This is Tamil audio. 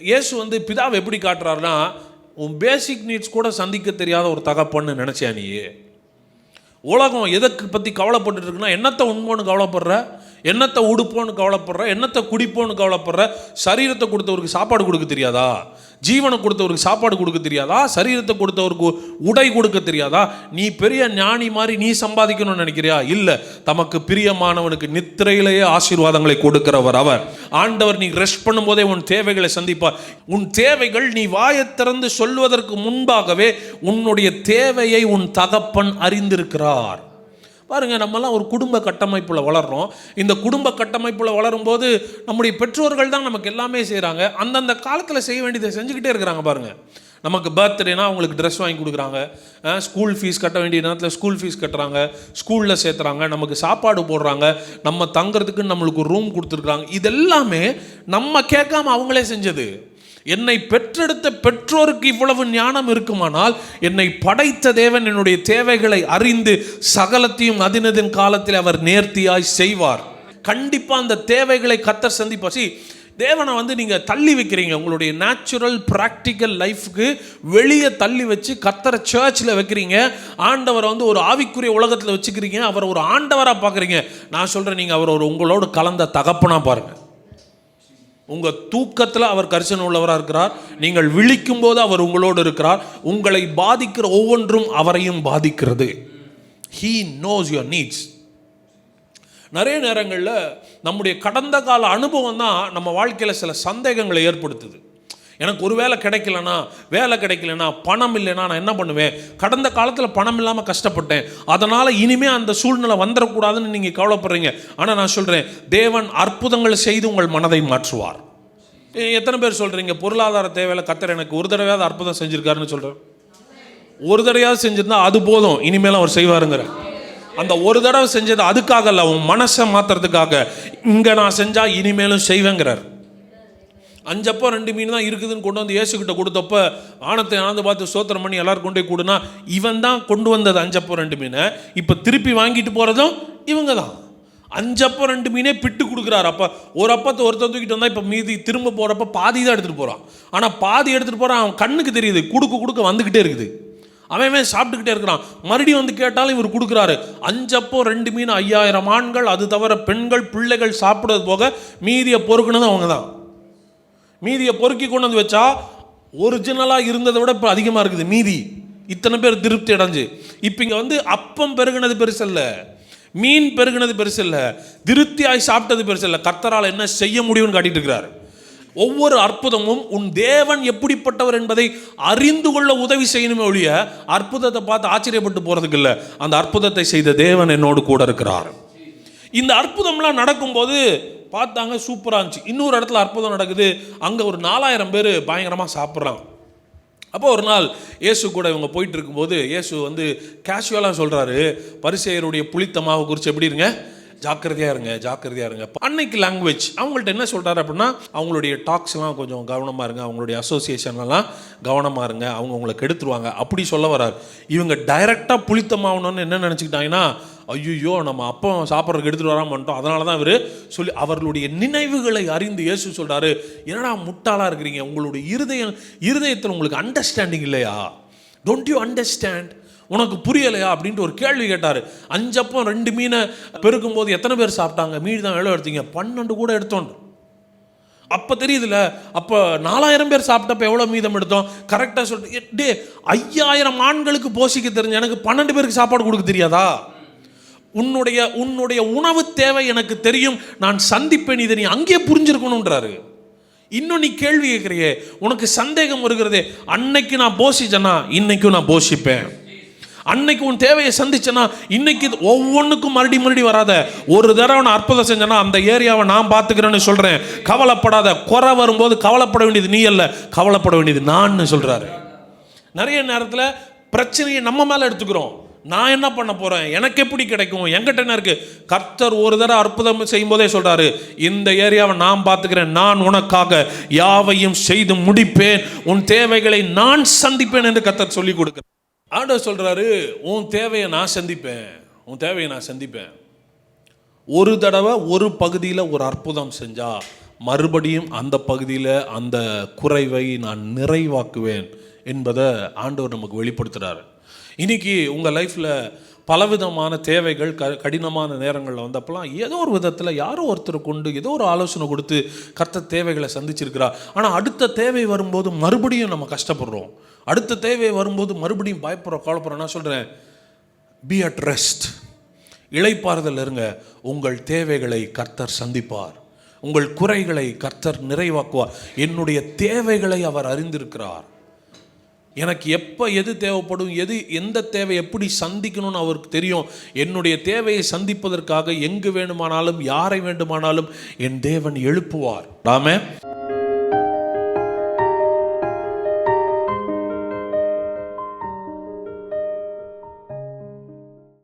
இயேசு வந்து பிதாவை எப்படி காட்டுறாருன்னா உன் பேசிக் நீட்ஸ் கூட சந்திக்க தெரியாத ஒரு தகப்பன்னு நினச்சியா நீ? உலகம் எதற்கு பற்றி கவலைப்பட்டுட்டு இருக்குன்னா என்னத்தை உண்மைன்னு கவலைப்படுற? என்னத்தை உடுப்போன்னு கவலைப்படுற என்னத்தை குடிப்போன்னு கவலைப்படுற சரீரத்தை கொடுத்தவருக்கு சாப்பாடு கொடுக்க தெரியாதா? ஜீவனை கொடுத்தவருக்கு சாப்பாடு கொடுக்க தெரியாதா? சரீரத்தை கொடுத்தவருக்கு உடை கொடுக்க தெரியாதா? நீ பெரிய ஞானி மாதிரி நீ சம்பாதிக்கணும்னு நினைக்கிறியா? இல்லை தமக்கு பிரியமானவனுக்கு நித்திரையிலேயே ஆசீர்வாதங்களை கொடுக்கிறவர் அவர். ஆண்டவர் நீ ரெஸ்ட் பண்ணும்போதே உன் தேவைகளை சந்திப்பார். உன் தேவைகள் நீ வாயை திறந்து சொல்வதற்கு முன்பாகவே உன்னுடைய தேவையை உன் தகப்பன் அறிந்திருக்கிறார். பாருங்க நம்மலாம் ஒரு குடும்ப கட்டமைப்பில் வளர்கிறோம் இந்த குடும்ப கட்டமைப்பில் வளரும்போது நம்முடைய பெற்றோர்கள் தான் நமக்கு எல்லாமே செய்கிறாங்க அந்தந்த காலத்தில் செய்ய வேண்டியதை செஞ்சுக்கிட்டே இருக்கிறாங்க பாருங்கள் நமக்கு பர்த்டேனா அவங்களுக்கு ட்ரெஸ் வாங்கி கொடுக்குறாங்க. ஸ்கூல் ஃபீஸ் கட்ட வேண்டிய நேரத்தில் ஸ்கூல் ஃபீஸ் கட்டுறாங்க. ஸ்கூலில் சேர்த்துறாங்க. நமக்கு சாப்பாடு போடுறாங்க. நம்ம தங்குறதுக்கு நம்மளுக்கு ஒரு ரூம் கொடுத்துருக்குறாங்க. இதெல்லாமே நம்ம கேட்காம அவங்களே செஞ்சது. என்னை பெற்றெடுத்த பெற்றோருக்கு இவ்வளவு ஞானம் இருக்குமானால் என்னை படைத்த தேவன் என்னுடைய தேவைகளை அறிந்து சகலத்தையும் அதினதின் காலத்தில் அவர் நேர்த்தியாய் செய்வார். கண்டிப்பாக அந்த தேவைகளை கத்தர் சந்திப்பாசி தேவனை வந்து நீங்கள் தள்ளி வைக்கிறீங்க. உங்களுடைய நேச்சுரல் ப்ராக்டிக்கல் லைஃப்க்கு வெளியே தள்ளி வச்சு கத்தரை சர்ச்சில் வைக்கிறீங்க. ஆண்டவரை வந்து ஒரு ஆவிக்குரிய உலகத்தில் வச்சுக்கிறீங்க. அவரை ஒரு ஆண்டவராக பார்க்குறீங்க. நான் சொல்கிறேன் நீங்கள் அவர் ஒரு உங்களோடு கலந்த தகப்பனாக பாருங்கள் உங்கள் தூக்கத்தில் அவர் கரிசனம் உள்ளவராக இருக்கிறார். நீங்கள் விழிக்கும் போது அவர் உங்களோடு இருக்கிறார். உங்களை பாதிக்கிற ஒவ்வொன்றும் அவரையும் பாதிக்கிறது. ஹீ நோஸ் யுவர் நீட்ஸ் நிறைய நேரங்களில் நம்முடைய கடந்த கால அனுபவம் தான் நம்ம வாழ்க்கையில் சில சந்தேகங்களை ஏற்படுத்துது. எனக்கு ஒரு வேலை கிடைக்கலனா வேலை கிடைக்கலனா பணம் இல்லைன்னா நான் என்ன பண்ணுவேன்? கடந்த காலத்தில் பணம் இல்லாமல் கஷ்டப்பட்டேன். அதனால் இனிமேல் அந்த சூழ்நிலை வந்துடக்கூடாதுன்னு நீங்கள் கவலைப்படுறீங்க. ஆனால் நான் சொல்கிறேன் தேவன் அற்புதங்கள் செய்து உங்கள் மனதை மாற்றுவார். எத்தனை பேர் சொல்கிறீங்க பொருளாதார தேவையில் கத்தர் எனக்கு ஒரு தடவையாவது அற்புதம் செஞ்சுருக்காருன்னு சொல்கிறேன் ஒரு தடவையாவது செஞ்சுருந்தா அது போதும் இனிமேல் அவர் செய்வாருங்கிற. அந்த ஒரு தடவை செஞ்சது அதுக்காக இல்லை உன் மனசை மாற்றுறதுக்காக இங்கே நான் செஞ்சால் இனிமேலும் செய்வேங்கிறார். அஞ்சப்போ ரெண்டு மீன் தான் இருக்குதுன்னு கொண்டு வந்து இயேசுக்கிட்ட கொடுத்தப்ப ஆனத்தை ஆனந்து பார்த்து சோத்திரம் பண்ணி எல்லாரும் கொண்டு போய் கொடுனா இவன் தான் கொண்டு வந்தது அஞ்சப்போ ரெண்டு மீனை. இப்போ திருப்பி வாங்கிட்டு போகிறதும் இவங்க தான். அஞ்சப்போ ரெண்டு மீனே பிட்டு கொடுக்குறாரு. அப்போ ஒரு அப்பத்தை ஒருத்தர் தூக்கிட்டு வந்தால் இப்போ மீதி திரும்ப போகிறப்ப பாதி தான் எடுத்துகிட்டு போகிறான் ஆனால் பாதி எடுத்துகிட்டு போகிறான் அவன் கண்ணுக்கு தெரியுது. கொடுக்க கொடுக்க வந்துக்கிட்டே இருக்குது. அவன் சாப்பிட்டுக்கிட்டே இருக்கிறான். மறுபடியும் வந்து கேட்டாலும் இவர் கொடுக்குறாரு. அஞ்சப்போ ரெண்டு மீன் ஐயாயிரம் ஆண்கள் அது தவிர பெண்கள் பிள்ளைகள் சாப்பிடுறது போக மீதியை பொறுக்குனது அவங்க தான். மீதியை பொறுக்கி கொண்டு வந்து வச்சா ஒரிஜினலாக இருந்ததை விட இப்போ அதிகமாக இருக்குது. மீதி இத்தனை பேர் திருப்தி அடைஞ்சு. இப்போ இங்கே வந்து அப்பம் பெருகினது பெருசு இல்லை. மீன் பெருகினது பெருசு இல்லை. திருப்தியாய் சாப்பிட்டது பெருசு இல்லை. கர்த்தரால் என்ன செய்ய முடியும்னு காட்டிட்டு இருக்கிறார். ஒவ்வொரு அற்புதமும் உன் தேவன் எப்படிப்பட்டவர் என்பதை அறிந்து கொள்ள உதவி செய்யணுமே ஒழிய அற்புதத்தை பார்த்து ஆச்சரியப்பட்டு போகிறதுக்கு இல்லை. அந்த அற்புதத்தை செய்த தேவன் என்னோடு கூட இருக்கிறார். இந்த அற்புதம்லாம் நடக்கும்போது பார்த்தாங்க சூப்பராக இருந்துச்சு. இன்னொரு இடத்துல அற்புதம் நடக்குது. அங்கே ஒரு நாலாயிரம் பேர் பயங்கரமாக சாப்பிட்றாங்க. அப்போ ஒரு நாள் இயேசு கூட இவங்க போயிட்டு இருக்கும்போது இயேசு வந்து கேஷுவலாக சொல்கிறாரு பரிசெயருடைய புளித்த மாவு குறித்து எப்படி இருங்க? ஜாக்கிரதையாக இருங்க ஜாக்கிரதையாக இருங்க. அன்னைக்கு லாங்குவேஜ் அவங்கள்ட்ட என்ன சொல்கிறாரு அப்படின்னா அவங்களுடைய டாக்ஸ்லாம் கொஞ்சம் கவனமாக இருங்க அவங்களுடைய அசோசியேஷன்லாம் கவனமாக இருங்க அவங்க உங்களை கெடுத்துருவாங்க. அப்படி சொல்ல வராரு. இவங்க டைரெக்டாக புளித்தமாகணும்னு என்ன நினச்சிக்கிட்டாங்கன்னா ஐயோ நம்ம அப்போ சாப்பிட்றதுக்கு எடுத்துகிட்டு வராமல் பண்ணிட்டோம் அதனால தான் இவர் சொல்லி அவர்களுடைய நினைவுகளை அறிந்து இயேசு சொல்கிறாரு என்னடா முட்டாளாக இருக்கிறீங்க? உங்களுடைய இருதயம் இருதயத்தில் உங்களுக்கு அண்டர்ஸ்டாண்டிங் இல்லையா? டோன்ட் யூ அண்டர்ஸ்டாண்ட் உனக்கு புரியலையா அப்படின்ட்டு ஒரு கேள்வி கேட்டார். அஞ்சப்பம் ரெண்டு மீனை பெருக்கும் போது எத்தனை பேர் சாப்பிட்டாங்க? மீதி தான் எவ்வளோ எடுத்தீங்க. பன்னெண்டு கூட எடுத்தோண்டு அப்போ தெரியுதுல்ல அப்போ நாலாயிரம் பேர் சாப்பிட்டப்ப எவ்வளோ மீதம் எடுத்தோம்? கரெக்டாக சொல்லிட்டு டே ஐயாயிரம் ஆண்களுக்கு போஷிக்க தெரிஞ்ச எனக்கு பன்னெண்டு பேருக்கு சாப்பாடு கொடுக்க தெரியாதா? உன்னுடைய உன்னுடைய உணவு தேவை எனக்கு தெரியும். நான் சந்திப்பேன் இதை நீ அங்கேயே புரிஞ்சிருக்கணுன்றாரு இன்னும் நீ கேள்வி கேட்குறியே உனக்கு சந்தேகம் வருகிறதே அன்னைக்கு நான் போஷிச்சேன்னா இன்னைக்கும் நான் போஷிப்பேன். அன்னைக்கு உன் தேவையை சந்திச்சனா இன்னைக்கு இது ஒவ்வொன்றுக்கும் மறுபடி மறுபடி வராத. ஒரு தடவை நான் அற்புதம் செஞ்சனா அந்த ஏரியாவை நான் பார்த்துக்கிறேன்னு சொல்கிறேன் கவலைப்படாத. குறை வரும்போது கவலைப்பட வேண்டியது நீ அல்ல. கவலைப்பட வேண்டியது நான் சொல்கிறாரு நிறைய நேரத்தில் பிரச்சனையை நம்ம மேலே எடுத்துக்கிறோம். நான் என்ன பண்ண போகிறேன் எனக்கு எப்படி கிடைக்கும்? என்கிட்ட என்ன இருக்கு? கர்த்தர் ஒரு தடவை அற்புதம் செய்யும் போதே சொல்கிறாரு இந்த ஏரியாவை நான் பார்த்துக்கிறேன். நான் உனக்காக யாவையும் செய்து முடிப்பேன். உன் தேவைகளை நான் சந்திப்பேன் என்று கர்த்தர் சொல்லிக் கொடுக்குறேன் ஆண்டவர் சொல்கிறாரு உன் தேவையை நான் சந்திப்பேன். உன் தேவையை நான் சந்திப்பேன். ஒரு தடவை ஒரு பகுதியில் ஒரு அற்புதம் செஞ்சால் மறுபடியும் அந்த பகுதியில் அந்த குறைவை நான் நிறைவாக்குவேன் என்பதை ஆண்டவர் நமக்கு வெளிப்படுத்துகிறாரு இன்னைக்கு உங்கள் லைஃப்பில் பலவிதமான தேவைகள் க கடினமான நேரங்களில் வந்தப்பெல்லாம் ஏதோ ஒரு விதத்தில் யாரோ ஒருத்தர் கொண்டு ஏதோ ஒரு ஆலோசனை கொடுத்து கர்த்த தேவைகளை சந்திச்சிருக்கிறா ஆனால் அடுத்த தேவை வரும்போது மறுபடியும் நம்ம கஷ்டப்படுறோம். அடுத்த தேவை வரும்போது மறுபடியும் பயப்படுறோம் கவலைப்படுறோம் நான் சொல்கிறேன் பி அட் ரெஸ்ட் இழைப்பாறுதல் இருங்க. உங்கள் தேவைகளை கர்த்தர் சந்திப்பார். உங்கள் குறைகளை கர்த்தர் நிறைவாக்குவார். என்னுடைய தேவைகளை அவர் அறிந்திருக்கிறார். எனக்கு எப்போ எது தேவைப்படும் எது எந்த தேவை எப்படி சந்திக்கணும்னு அவருக்கு தெரியும். என்னுடைய தேவையை சந்திப்பதற்காக எங்கு வேண்டுமானாலும் யாரை வேண்டுமானாலும் என் தேவன் எழுப்புவார். ஆமே